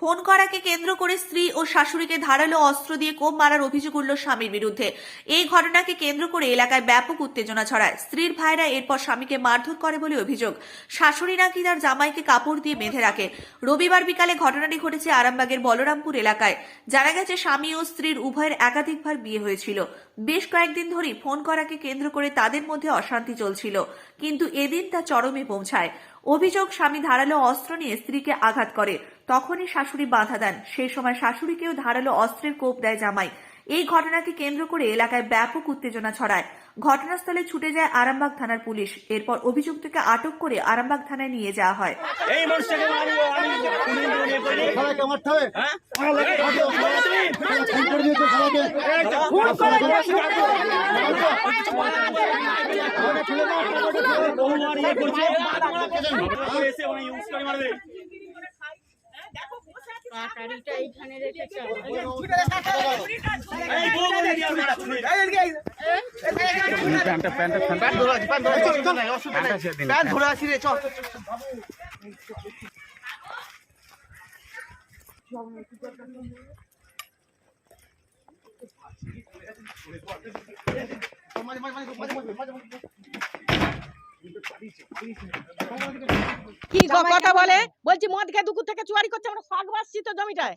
Phone করাকে কেন্দ্র করে স্ত্রী ও শাশুড়িকে ধারালো অস্ত্র দিয়ে কোপ মারার অভিযোগ উঠল স্বামীর বিরুদ্ধে। এই ঘটনাকে কেন্দ্র করে এলাকায় ব্যাপক উত্তেজনা ছড়ায়। স্ত্রীর ভাইরা এরপর স্বামীকে মারধর করে বলে অভিযোগ। শাশুড়ি নাকি তার জামাইকে কাপড় দিয়ে বেঁধে রাখে। রবিবার বিকালে ঘটনাটি ঘটেছে আরামবাগের বলরামপুর এলাকায়। জানা গেছে, স্বামী ও স্ত্রীর উভয়ের একাধিকবার বিয়ে হয়েছিল। বেশ কয়েকদিন ধরেই ফোন করাকে কেন্দ্র করে তাদের মধ্যে অশান্তি চলছিল, কিন্তু এদিন তা চরমে পৌঁছায়। অভিযোগ, স্বামী ধারালো অস্ত্র নিয়ে স্ত্রীকে আঘাত করে। তখনই শাশুড়ি বাধা দেন। সেই সময় শাশুড়িকেও ধারালো অস্ত্রের কোপ দেয় জামাই। এই ঘটনাকে কেন্দ্র করে এলাকায় ব্যাপক উত্তেজনা ছড়ায়। ঘটনাস্থলে ছুটে যায় আরামবাগ থানার পুলিশ। এরপর অভিযুক্তকে আটক করে আরামবাগ থানায় নিয়ে যাওয়া হয়। এই কাটারিটা এইখানে রেখেছে এই বউ বলে দিয়ে মারা তুমি প্যান্ট ধরে আসি রে চল কি ক- কথা বলে? বলছি মদ খেয়ে দুপুর থেকে চুয়ারি করছে আমরা ফাঁক বাসছি তো জমিটায়।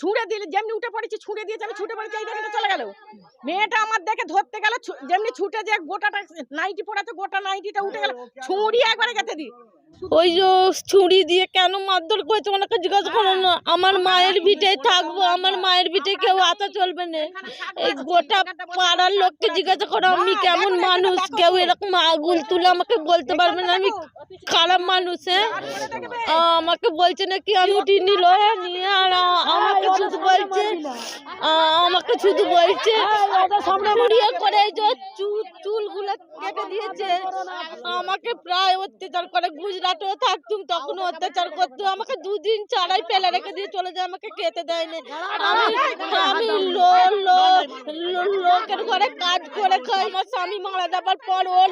ছুঁড়ে দিলে যেমনি উঠে পড়েছি ছুঁড়ে দিয়েছে আমি ছুটে পড়েছি এই দেখে চলে গেল। মেয়েটা আমার দেখে ধরতে গেল যেমনি ছুটে যে গোটাটা নাইটি পড়াতে গোটা নাইটিটা উঠে গেল। ছুঁড়ি একবারে গেতে দি। ওই যে ছুরি দিয়ে কেন মারধর করেছে ওনাকে জিজ্ঞাসা করো না আমার মায়ের ভিটে থাকব আমার মায়ের ভিটে কেউ আসা চলবে না এই গোটা পাড়ার লোককে জিজ্ঞাসা করো আমি কেমন মানুষ কেউ এরকম আগুন তুলে আমাকে বলতে পারবে না আমি খারাপ মানুষ হ্যাঁ আমাকে বলছে নাকি আমি টিনি লয়ে নিয়ে আর আমাকে শুধু বলছে আমাকে শুধু বলছে করে যে চুল চুলগুলো কেটে দিয়েছে আমাকে প্রায় অত্যাচার করে গুজরাটেও থাকতুম তখন অত্যাচার করতো আমাকে দুদিন চারাই ফেলে রেখে দিয়ে চলে যায় আমাকে খেতে দেয়নি আমি আমি লোকের ঘরে কাজ করে খাই আমার স্বামী মারা যাবার পর ওর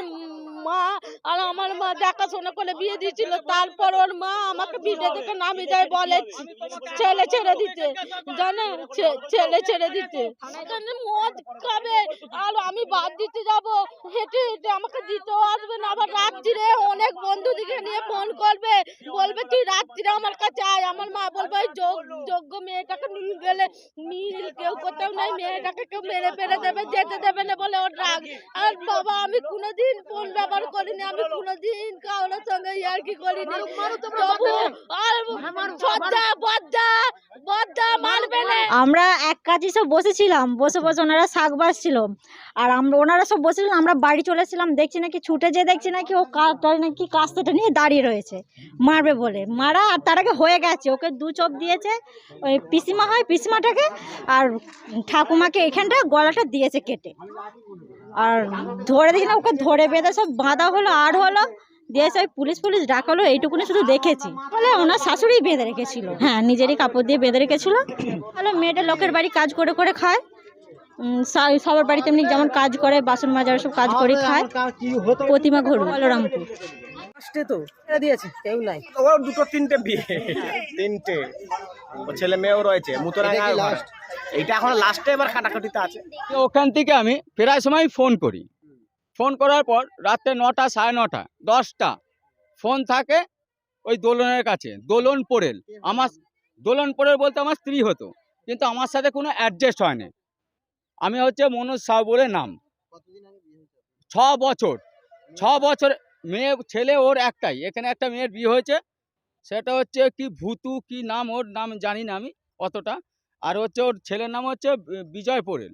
মা আর আমার মা দেখাশোনা করে বিয়ে দিয়েছিল, তারপর ওর মা আমাকে বিয়ে থেকে নামে যায় বলে, ছেলে ছেড়ে দিতে। জানো ছেলে ছেড়ে দিতে। মদ খাবে, আর আমি বাদ দিতে যাব। হেঁটে হেঁটে আমাকে দিতেও আসবে না। আবার রাত্রিরে অনেক বন্ধুদিকে নিয়ে ফোন করবে, বলবে, তুই রাত্রিরে আমার কাছে আয়। আমার মা বলবে, ওই যোগ- যোগ্য মেয়েটাকে নিয়ে গেলে মিল কেউ কোথাও নাই। মেয়েটাকে কেউ মেরে ফেলে দেবে, যেতে দেবে না বলে ওর রাগ। আর বাবা, আমি কোনোদিন ফোন ব্যবহার করিনি। আমি কোনোদিন কারোর সঙ্গে ইয়ার্কি করিনি তবু আর বদ্দা বদ্দা বদ্দা মারবে না। আমরা এক কাজে সব বসেছিলাম বসে বসে ওনারা শাক বাসছিল আর আমরা ওনারা সব বসেছিলাম আমরা বাড়ি চলেছিলাম দেখছি নাকি ছুটে যেয়ে দেখছি নাকি ও কাজটা নাকি কাস্তেটা নিয়ে দাঁড়িয়ে রয়েছে। মারবে বলে। মারা আর তার আগে হয়ে গেছে। ওকে দু চোপ দিয়েছে ওই পিসিমা হয় পিসিমাটাকে আর ঠাকুমাকে এখানটা গলাটা দিয়েছে কেটে। আর ধরে দেখি না ওকে ধরে বেঁধে সব বাঁধা হলো আর হলো। দিয়ে সব পুলিশ পুলিশ ডাকালো এইটুকুনি শুধু দেখেছি। বলে ওনার শাশুড়ি বেঁধে রেখেছিল। হ্যাঁ নিজেরই কাপড় দিয়ে বেঁধে রেখেছিল। হলো মেয়েটা লোকের বাড়ি কাজ করে করে খায়। সবার বাড়িতে এমনি যেমন কাজ করে বাসন মাজার সব কাজ করে খায়। প্রতিমা ঘর বলরামপুর। লাস্টে তো দিয়েছে কেউ নাই। ওর দুটো তিনটে বিয়ে। তিনটে। ছেলে মেয়েও রয়েছে মুতরাঙ্গা এখন লাস্টে এবার কাটাকাটিতে আছে। ওখান থেকে আমি প্রায় সময় ফোন করি। ফোন করার পর রাত্রে নটা, সাড়ে নটা, দশটা ফোন থাকে ওই দোলনের কাছে, দোলন পোড়েল। আমার দোলন পোড়েল বলতে আমার স্ত্রী হতো, কিন্তু আমার সাথে কোনো অ্যাডজাস্ট হয় না আমি হচ্ছে মনোজ সাউ বলে নাম। ছ বছর ছ বছর মেয়ে, ছেলে ওর একটাই, এখানে একটা মেয়ের বিয়ে হয়েছে, সেটা হচ্ছে কি ভুতু কি নাম ওর নাম জানি না আমি অতটা। আর হচ্ছে ওর ছেলের নাম হচ্ছে বিজয় পোড়েল।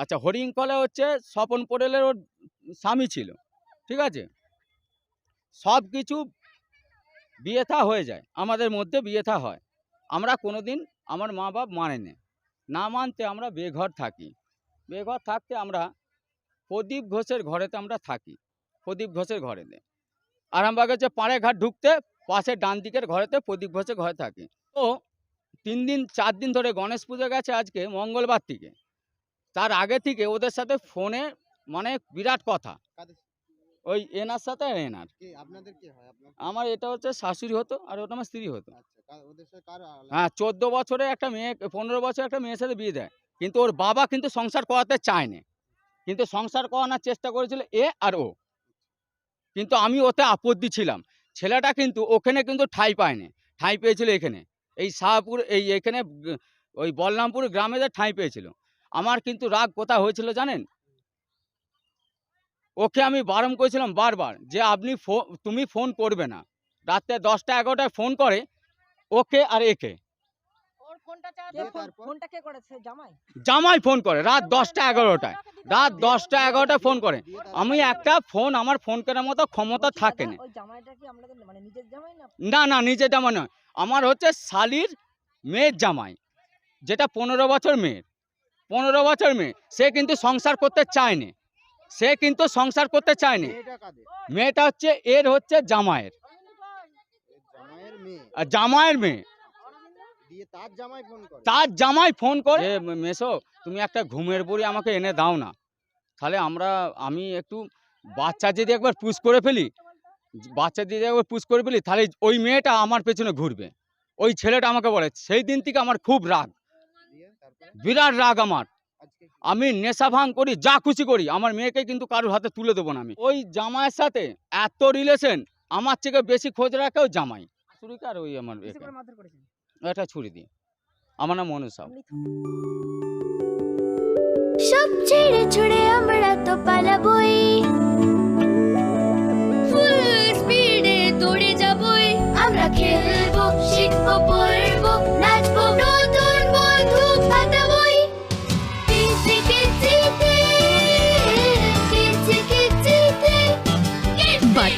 আচ্ছা হরিংকলে হচ্ছে স্বপন পোড়েলের ওর স্বামী ছিল, ঠিক আছে? সব কিছু বিয়ে থা হয়ে যায়, আমাদের মধ্যে বিয়ে থা হয়। আমরা কোনো দিন আমার মা বাপ মানে না না মানতে আমরা বেঘর থাকি। বেঘর থাকতে আমরা প্রদীপ ঘোষের ঘরেতে আমরা থাকি, প্রদীপ ঘোষের ঘরেতে আরামবাগের পাড়ে ঘাট ঢুকতে পাশে ডান দিকের ঘরেতে প্রদীপ ঘোষের ঘরে থাকি। তো তিন দিন, চার দিন ধরে গণেশ পুজো গেছে আজকে, মঙ্গলবার থেকে। তার আগে থেকে ওদের সাথে ফোনে মানে বিরাট কথা। ওই এনার সাথে আর এনার। কে? আপনাদের কে হয়? আমার এটা হচ্ছে শাশুড়ি হতো আর ওটা আমার স্ত্রী হতো। আচ্ছা? হ্যাঁ চোদ্দ বছরে একটা মেয়ে পনেরো বছর একটা মেয়ের সাথে বিয়ে দেয়। কিন্তু ওর বাবা কিন্তু সংসার করাতে চায় না কিন্তু সংসার করানোর চেষ্টা করেছিল এ আর ও। কিন্তু আমি ওতে আপত্তি ছিলাম। ছেলেটা কিন্তু ওখানে কিন্তু ঠাঁই পায়নি। ঠাঁই পেয়েছিল এখানে। এই শাহপুর এই এখানে ওই বলরামপুর গ্রামে যে ঠাঁই পেয়েছিল। আমার কিন্তু রাগ কোথায় হয়েছিল জানেন? ওকে আমি বারণ করেছিলাম বারবার যে আপনি ফো- তুমি ফোন করবে না। রাত্রে দশটা এগারোটায় ফোন করে ওকে আর একে। জামাই? জামাই ফোন করে রাত দশটা এগারোটায়। রাত দশটা এগারোটায় ফোন করে। আমি একটা ফোন আমার ফোন করার মতো ক্ষমতা থাকে না ওই জামাইটা কি আমাদের মানে নিজের না? না না নিজে জামাই নয়। আমার হচ্ছে শালির মেয়ের জামাই যেটা পনেরো বছর মেয়ের। পনেরো বছর মেয়ে সে কিন্তু সংসার করতে চায়নি। সে কিন্তু সংসার করতে চায়নি। মেয়েটা হচ্ছে এর হচ্ছে জামাইয়ের। এর জামাইয়ের মেয়ে? আর জামাইয়ের মেয়ে। তার জামাই ফোন করে। তার জামাই ফোন করে "এ, মেসো তুমি একটা ঘুমের বড়ি আমাকে এনে দাও না। তাহলে আমরা আমি একটু বাচ্চা যদি একবার পুষ করে ফেলি বাচ্চা যদি একবার পুষ করে ফেলি তাহলে ওই মেয়েটা আমার পেছনে ঘুরবে। ওই ছেলেটা আমাকে বলে সেই দিন থেকে আমার খুব রাগ। বিরাট রাগ আমার। আমি নেশা ভাঙ করি যা খুশি করি আমার মেয়েকে কিন্তু কারোর হাতে তুলে দেবো না আমি। ওই জামাইয়ের সাথে এত রিলেশন আমার থেকে বেশি খোঁজ রাখে ওই জামাই। ছুরিকে আর ওই আমার একটা ছুরি দিই আমার নাম মনু সাউ সব ছেড়ে ছুড়ে আমরা তো পালাবই।